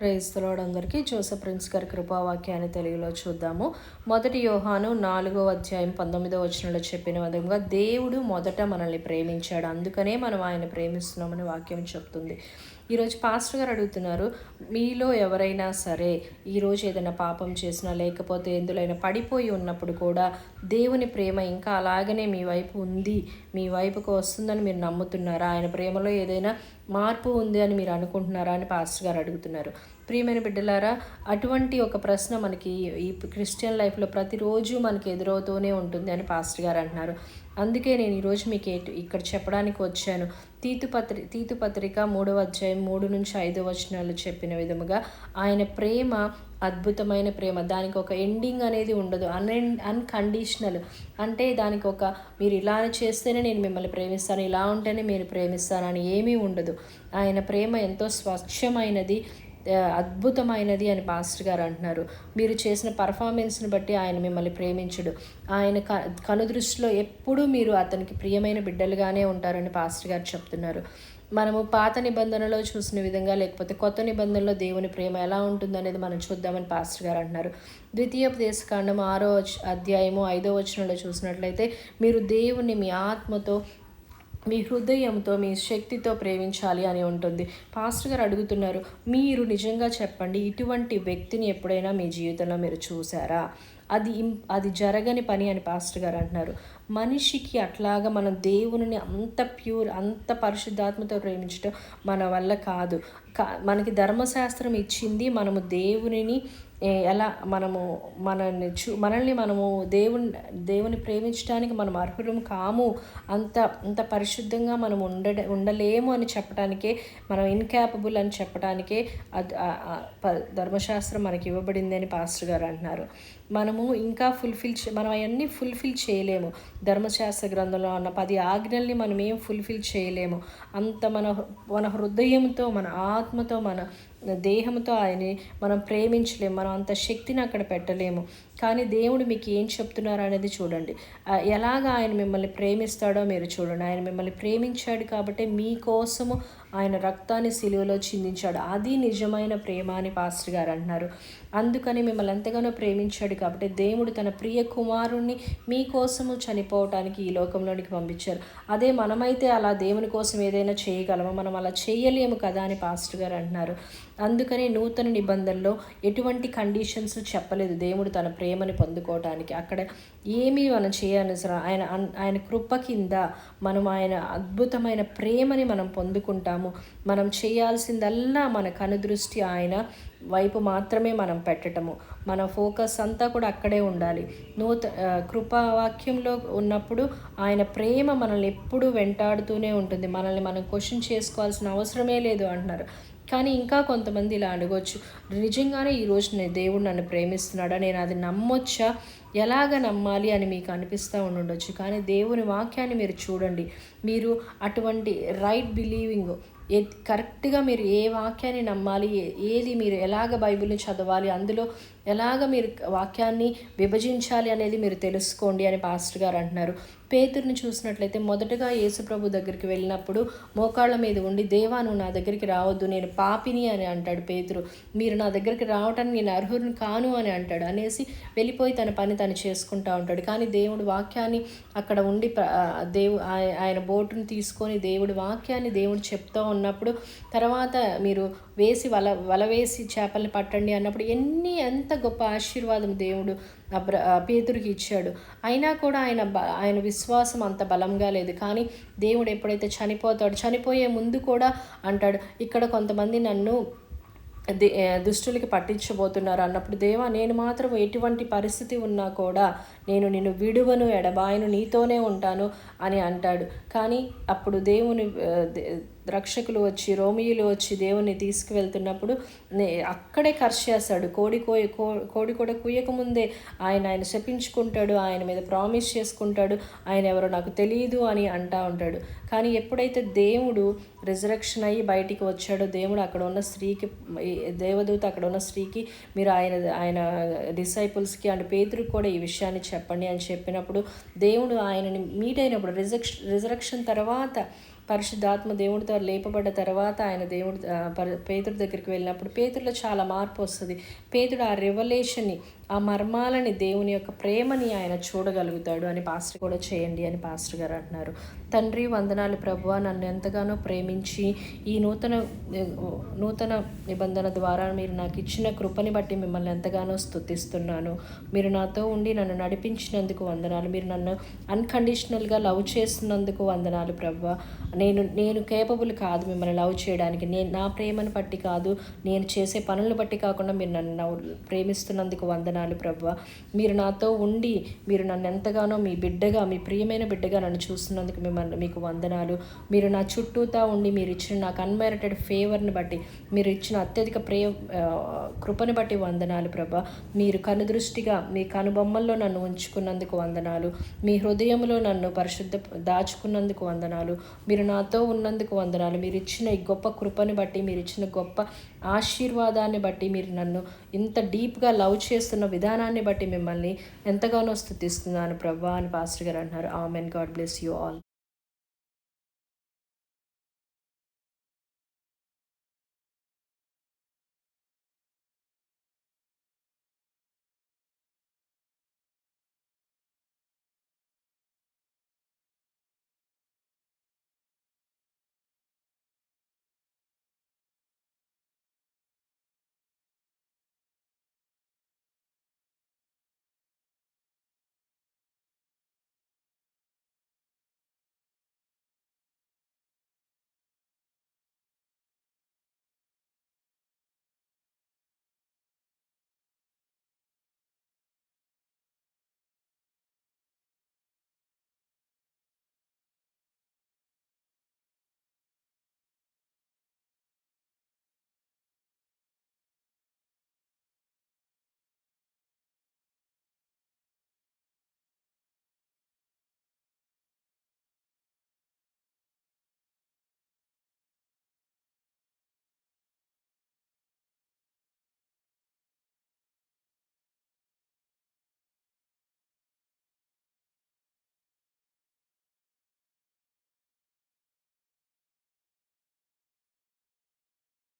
క్రైస్తవుడు అందరికీ. Joseph prince గారి కృపావాక్యాన్ని తెలుగులో చూద్దాము. మొదటి యోహాను నాలుగో అధ్యాయం పంతొమ్మిదో వచనంలో చెప్పిన విధంగా దేవుడు మొదట మనల్ని ప్రేమించాడు. అందుకనే మనం ఆయన ప్రేమిస్తున్నామని వాక్యం చెప్తుంది. ఈరోజు పాస్టర్ గారు అడుగుతున్నారు మీలో ఎవరైనా సరే ఈరోజు ఏదైనా పాపం చేసినా లేకపోతే ఎందులైనా పడిపోయి ఉన్నప్పుడు కూడా దేవుని ప్రేమ ఇంకా అలాగనే మీ వైపు ఉంది మీ వైపుకు వస్తుందని మీరు నమ్ముతున్నారా? ఆయన ప్రేమలో ఏదైనా మార్పు ఉంది అని మీరు అనుకుంటున్నారా అని పాస్టర్ గారు అడుగుతున్నారు. ప్రియమైన బిడ్డలారా అటువంటి ఒక ప్రశ్న మనకి ఈ క్రిస్టియన్ లైఫ్లో ప్రతిరోజు మనకి ఎదురవుతూనే ఉంటుంది అని పాస్టర్ గారు అంటున్నారు. అందుకే నేను ఈరోజు మీకు ఇక్కడ చెప్పడానికి వచ్చాను. తీతుపత్రి తీతుపత్రిక మూడవ అధ్యాయం మూడు నుంచి ఐదు వచనాలు చెప్పిన విధముగా ఆయన ప్రేమ అద్భుతమైన ప్రేమ. దానికి ఒక ఎండింగ్ అనేది ఉండదు. అన్ అన్కండిషనల్ అంటే దానికి ఒక మీరు ఇలా చేస్తేనే నేను మిమ్మల్ని ప్రేమిస్తాను ఇలా ఉంటేనే మీరు ప్రేమిస్తానని ఏమీ ఉండదు. ఆయన ప్రేమ ఎంతో స్వచ్ఛమైనది. అద్భుతమైనది అని పాస్టర్ గారు అంటున్నారు. మీరు చేసిన పర్ఫార్మెన్స్ని బట్టి ఆయన మిమ్మల్ని ప్రేమించడు. ఆయన క కనుదృష్టిలో ఎప్పుడూ మీరు అతనికి ప్రియమైన బిడ్డలుగానే ఉంటారని పాస్టర్ గారు చెప్తున్నారు. మనము పాత నిబంధనలో చూసిన విధంగా లేకపోతే కొత్త నిబంధనలో దేవుని ప్రేమ ఎలా ఉంటుందనేది మనం చూద్దామని పాస్టర్ గారు అంటున్నారు. ద్వితీయోపదేశకాండం ఆరో అధ్యాయము ఐదో వచనంలో చూసినట్లయితే మీరు దేవుని మీ ఆత్మతో మీ హృదయంతో మీ శక్తితో ప్రేమించాలి అని ఉంటుంది. పాస్టర్ గారు అడుగుతున్నారు మీరు నిజంగా చెప్పండి ఇటువంటి వ్యక్తిని ఎప్పుడైనా మీ జీవితంలో మీరు చూసారా అది అది జరగని పని అని పాస్టర్ గారు అంటున్నారు. మనిషికి అట్లాగా మనం దేవుని అంత ప్యూర్ అంత పరిశుద్ధాత్మతో ప్రేమించడం మన వల్ల కాదు. మనకి ధర్మశాస్త్రం ఇచ్చింది మనము దేవునిని ఎలా మనము మనల్ని చూ మనల్ని మనము దేవుని దేవుని ప్రేమించడానికి మనం అర్హులం కాము అంత అంత పరిశుద్ధంగా మనం ఉండ ఉండలేము అని చెప్పడానికే మనం ఇన్క్యాపబుల్ అని చెప్పడానికే ధర్మశాస్త్రం మనకి ఇవ్వబడింది అని పాస్టర్ గారు అంటున్నారు. మనము ఇంకా ఫుల్ఫిల్ మనం అవన్నీ ఫుల్ఫిల్ చేయలేము. ధర్మశాస్త్ర గ్రంథంలో ఉన్న పది ఆజ్ఞల్ని మనం ఏం ఫుల్ఫిల్ చేయలేము. అంత మన మన హృదయంతో మన ఆత్మతో మన దేహంతో ఆయన్ని మనం ప్రేమించలేము. మనం అంత శక్తిని అక్కడ పెట్టలేము. కానీ దేవుడు మీకు ఏం చెప్తున్నారు అనేది చూడండి. ఎలాగ ఆయన మిమ్మల్ని ప్రేమిస్తాడో మీరు చూడండి. ఆయన మిమ్మల్ని ప్రేమించాడు కాబట్టి మీకోసము ఆయన రక్తాన్ని సిలువలో చిందించాడు. అది నిజమైన ప్రేమ అని పాస్టర్ గారు అంటున్నారు. అందుకని మిమ్మల్ని ఎంతగానో ప్రేమించాడు కాబట్టి దేవుడు తన ప్రియ కుమారుణ్ణి మీకోసము చనిపోవటానికి ఈ లోకంలోనికి పంపించారు. అదే మనమైతే అలా దేవుని కోసం ఏదైనా చేయగలమో? మనం అలా చేయలేము కదా అని పాస్టర్ గారు అంటున్నారు. అందుకని నూతన నిబంధనలో ఎటువంటి కండిషన్స్ చెప్పలేదు దేవుడు తన ప్రేమని పొందుకోవటానికి. అక్కడ ఏమీ మనం చేయాల్సిన ఆయన ఆయన కృప కింద మనం ఆయన అద్భుతమైన ప్రేమని మనం పొందుకుంటాము. మనం చేయాల్సిందల్లా మన కనుదృష్టి ఆయన వైపు మాత్రమే మనం పెట్టటము. మన ఫోకస్ అంతా కూడా అక్కడే ఉండాలి. నూత కృపావాక్యంలో ఉన్నప్పుడు ఆయన ప్రేమ మనల్ని ఎప్పుడూ వెంటాడుతూనే ఉంటుంది. మనల్ని మనం క్వశ్చన్ చేసుకోవాల్సిన అవసరమే లేదు అంటున్నారు. కానీ ఇంకా కొంతమంది ఇలా అడగవచ్చు నిజంగానే ఈరోజు నేను దేవుడు నన్ను ప్రేమిస్తున్నాడా? నేను అది నమ్మొచ్చా? ఎలాగ నమ్మాలి అని మీకు అనిపిస్తూ ఉండొచ్చు కానీ దేవుని వాక్యాన్ని మీరు చూడండి. మీరు అటువంటి రైట్ బిలీవింగ్ ఏ కరెక్ట్గా మీరు ఏ వాక్యాన్ని నమ్మాలి ఏది మీరు ఎలాగ బైబిల్ని చదవాలి అందులో ఎలాగ మీరు వాక్యాన్ని విభజించాలి అనేది మీరు తెలుసుకోండి అని పాస్టర్ గారు అంటున్నారు. పేతుర్ని చూసినట్లయితే మొదటగా యేసుప్రభు దగ్గరికి వెళ్ళినప్పుడు మోకాళ్ళ మీద ఉండి దేవా నువ్వు నా దగ్గరికి రావద్దు నేను పాపిని అని అంటాడు పేతురు. మీరు నా దగ్గరికి రావటానికి నేను అర్హుని కాను అని అంటాడు. అనేసి వెళ్ళిపోయి తన పని తను చేసుకుంటూ ఉంటాడు. కానీ దేవుడు వాక్యాన్ని అక్కడ ఉండి దేవు ఆయన బోటును తీసుకొని దేవుడి వాక్యాన్ని దేవుడు చెప్తూ ఉన్నప్పుడు తర్వాత మీరు వేసి వల వల వేసి చేపల్ని పట్టండి అన్నప్పుడు ఎన్ని ఎంత గొప్ప ఆశీర్వాదం దేవుడు అబ్ర పేతుడికి ఇచ్చాడు. అయినా కూడా ఆయన ఆయన విశ్వాసం అంత బలంగా లేదు. కానీ దేవుడు ఎప్పుడైతే చనిపోతాడు చనిపోయే ముందు కూడా అంటాడు ఇక్కడ కొంతమంది నన్ను దుష్టులకి పట్టించబోతున్నారు అన్నప్పుడు దేవా నేను మాత్రం ఎటువంటి పరిస్థితి ఉన్నా కూడా నేను నిన్ను విడువను ఎడబాయను నీతోనే ఉంటాను అని అంటాడు. కానీ అప్పుడు దేవుని రక్షకులు వచ్చి రోమియులు వచ్చి దేవుని తీసుకువెళ్తున్నప్పుడు అక్కడే ఖర్చు కోడి కోయ కోడి కూడా కూయకముందే ఆయన ఆయన శపించుకుంటాడు ఆయన మీద ప్రామిస్ చేసుకుంటాడు ఆయన ఎవరో నాకు తెలియదు అని అంటా ఉంటాడు. కానీ ఎప్పుడైతే దేవుడు రిజరక్షన్ అయ్యి బయటికి వచ్చాడో దేవుడు అక్కడ ఉన్న స్త్రీకి దేవదూత అక్కడ ఉన్న స్త్రీకి మీరు ఆయన ఆయన డిసైపుల్స్కి అండ్ పేదరికి కూడా ఈ విషయాన్ని చెప్పండి అని చెప్పినప్పుడు దేవుడు ఆయనని మీట్ అయినప్పుడు రిజక్ష రిజరక్షన్ తర్వాత పరిశుద్ధాత్మ దేవుడితో లేపబడ్డ తర్వాత ఆయన దేవుడు పేతుడి దగ్గరికి వెళ్ళినప్పుడు పేతుడిలో చాలా మార్పు వస్తుంది. పేతుడు ఆ రెవల్యూషన్ని ఆ మర్మాలని దేవుని యొక్క ప్రేమని ఆయన చూడగలుగుతాడు అని పాస్టర్ కూడా చేయండి అని పాస్టర్ గారు అంటున్నారు. తండ్రి వందన వందనాలు ప్రభువ నన్ను ఎంతగానో ప్రేమించి ఈ నూతన నూతన నిబంధన ద్వారా మీరు నాకు ఇచ్చిన కృపని బట్టి మిమ్మల్ని ఎంతగానో స్థుతిస్తున్నాను. మీరు నాతో ఉండి నన్ను నడిపించినందుకు వందనాలు. మీరు నన్ను అన్కండిషనల్గా లవ్ చేస్తున్నందుకు వందనాలు ప్రభువ. నేను నేను కేపబుల్ కాదు మిమ్మల్ని లవ్ చేయడానికి. నేను నా ప్రేమను బట్టి కాదు నేను చేసే పనులను బట్టి కాకుండా మీరు నన్ను ప్రేమిస్తున్నందుకు వందనాలు ప్రభువ. మీరు నాతో ఉండి మీరు నన్ను ఎంతగానో మీ బిడ్డగా మీ ప్రియమైన బిడ్డగా నన్ను చూస్తున్నందుకు మిమ్మల్ని మీకు వందన వందనాలు. మీరు నా చుట్టూతా ఉండి మీరు ఇచ్చిన నాకు అన్మెరిటెడ్ ఫేవర్ని బట్టి మీరు ఇచ్చిన అత్యధిక ప్రే కృపని బట్టి వందనాలు ప్రభా. మీరు కనుదృష్టిగా మీ కనుబొమ్మల్లో నన్ను ఉంచుకున్నందుకు వందనాలు. మీ హృదయంలో నన్ను పరిశుద్ధ దాచుకున్నందుకు వందనాలు. మీరు నాతో ఉన్నందుకు వందనాలు. మీరు ఇచ్చిన ఈ గొప్ప కృపని బట్టి మీరు ఇచ్చిన గొప్ప ఆశీర్వాదాన్ని బట్టి మీరు నన్ను ఇంత డీప్గా లవ్ చేస్తున్న విధానాన్ని బట్టి మిమ్మల్ని ఎంతగానో స్థుతిస్తున్నాను ప్రభా అని పాస్టర్ గారు అంటున్నారు. Amen. God bless you all.